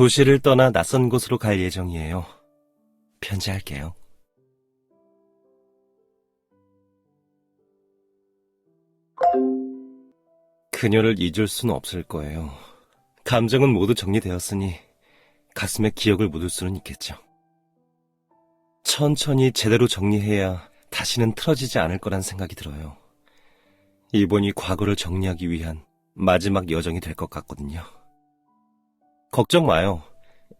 도시를 떠나 낯선 곳으로 갈 예정이에요. 편지할게요. 그녀를 잊을 수는 없을 거예요. 감정은 모두 정리되었으니 가슴에 기억을 묻을 수는 있겠죠. 천천히 제대로 정리해야 다시는 틀어지지 않을 거란 생각이 들어요. 이번이 과거를 정리하기 위한 마지막 여정이 될 것 같거든요. 걱정 마요.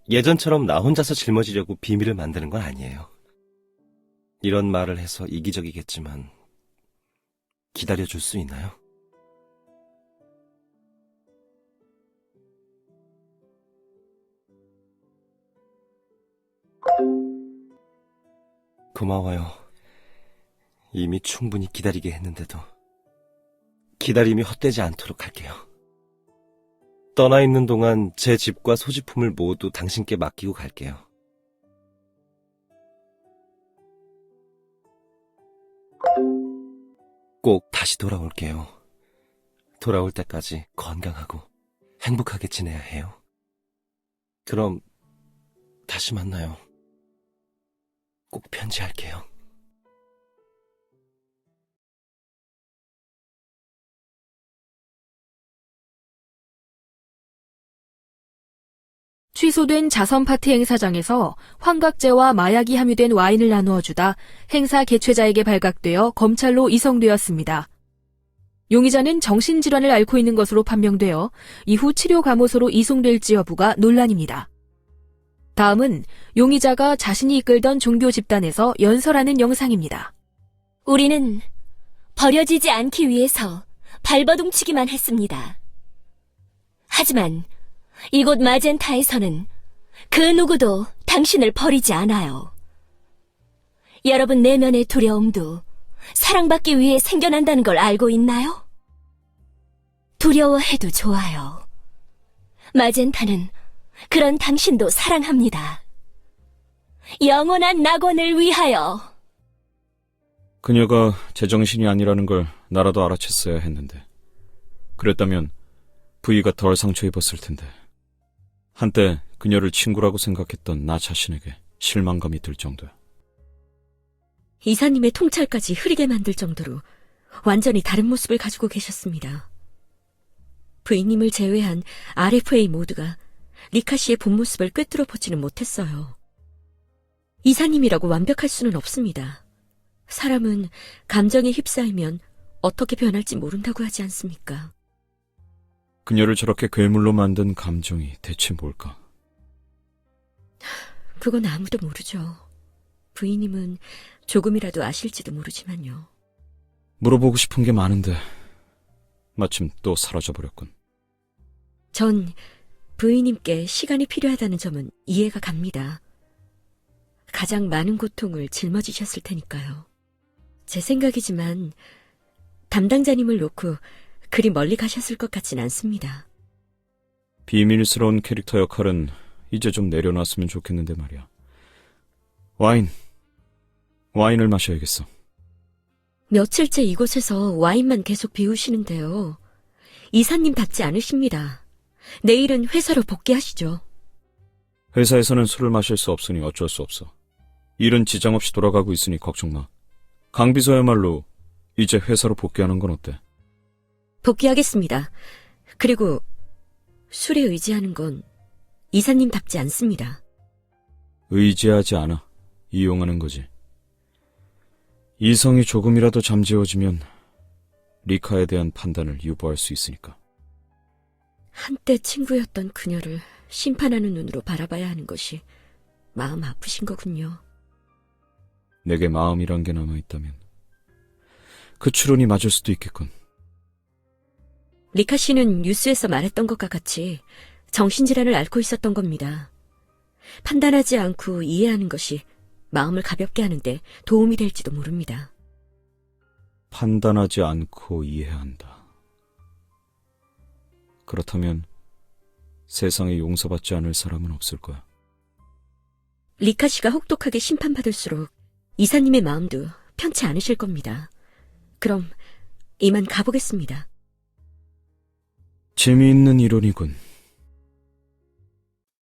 예전처럼 나 혼자서 짊어지려고 비밀을 만드는 건 아니에요. 이런 말을 해서 이기적이겠지만 기다려줄 수 있나요? 고마워요. 이미 충분히 기다리게 했는데도 기다림이 헛되지 않도록 할게요. 떠나 있는 동안 제 집과 소지품을 모두 당신께 맡기고 갈게요. 꼭 다시 돌아올게요. 돌아올 때까지 건강하고 행복하게 지내야 해요. 그럼 다시 만나요. 꼭 편지할게요. 취소된 자선 파티 행사장에서 환각제와 마약이 함유된 와인을 나누어 주다 행사 개최자에게 발각되어 검찰로 이송되었습니다. 용의자는 정신질환을 앓고 있는 것으로 판명되어 이후 치료 감호소로 이송될지 여부가 논란입니다. 다음은 용의자가 자신이 이끌던 종교 집단에서 연설하는 영상입니다. 우리는 버려지지 않기 위해서 발버둥치기만 했습니다. 하지만 이곳 마젠타에서는 그 누구도 당신을 버리지 않아요. 여러분 내면의 두려움도 사랑받기 위해 생겨난다는 걸 알고 있나요? 두려워해도 좋아요. 마젠타는 그런 당신도 사랑합니다. 영원한 낙원을 위하여. 그녀가 제정신이 아니라는 걸 나라도 알아챘어야 했는데. 그랬다면 부위가 덜 상처 입었을 텐데. 한때 그녀를 친구라고 생각했던 나 자신에게 실망감이 들 정도야. 이사님의 통찰까지 흐리게 만들 정도로 완전히 다른 모습을 가지고 계셨습니다. 부인님을 제외한 RFA 모두가 리카 씨의 본 모습을 꿰뚫어 보지는 못했어요. 이사님이라고 완벽할 수는 없습니다. 사람은 감정에 휩싸이면 어떻게 변할지 모른다고 하지 않습니까? 그녀를 저렇게 괴물로 만든 감정이 대체 뭘까? 그건 아무도 모르죠. 부인님은 조금이라도 아실지도 모르지만요. 물어보고 싶은 게 많은데 마침 또 사라져버렸군. 전 부인님께 시간이 필요하다는 점은 이해가 갑니다. 가장 많은 고통을 짊어지셨을 테니까요. 제 생각이지만 담당자님을 놓고 그리 멀리 가셨을 것 같진 않습니다. 비밀스러운 캐릭터 역할은 이제 좀 내려놨으면 좋겠는데 말이야. 와인. 와인을 마셔야겠어. 며칠째 이곳에서 와인만 계속 비우시는데요. 이사님답지 않으십니다. 내일은 회사로 복귀하시죠. 회사에서는 술을 마실 수 없으니 어쩔 수 없어. 일은 지장 없이 돌아가고 있으니 걱정 마. 강비서야말로 이제 회사로 복귀하는 건 어때? 복귀하겠습니다. 그리고 술에 의지하는 건 이사님답지 않습니다. 의지하지 않아. 이용하는 거지. 이성이 조금이라도 잠재워지면 리카에 대한 판단을 유보할 수 있으니까. 한때 친구였던 그녀를 심판하는 눈으로 바라봐야 하는 것이 마음 아프신 거군요. 내게 마음이란 게 남아있다면 그 추론이 맞을 수도 있겠군. 리카 씨는 뉴스에서 말했던 것과 같이 정신질환을 앓고 있었던 겁니다. 판단하지 않고 이해하는 것이 마음을 가볍게 하는데 도움이 될지도 모릅니다. 판단하지 않고 이해한다. 그렇다면 세상에 용서받지 않을 사람은 없을 거야. 리카 씨가 혹독하게 심판받을수록 이사님의 마음도 편치 않으실 겁니다. 그럼 이만 가보겠습니다. 재미있는 이론이군.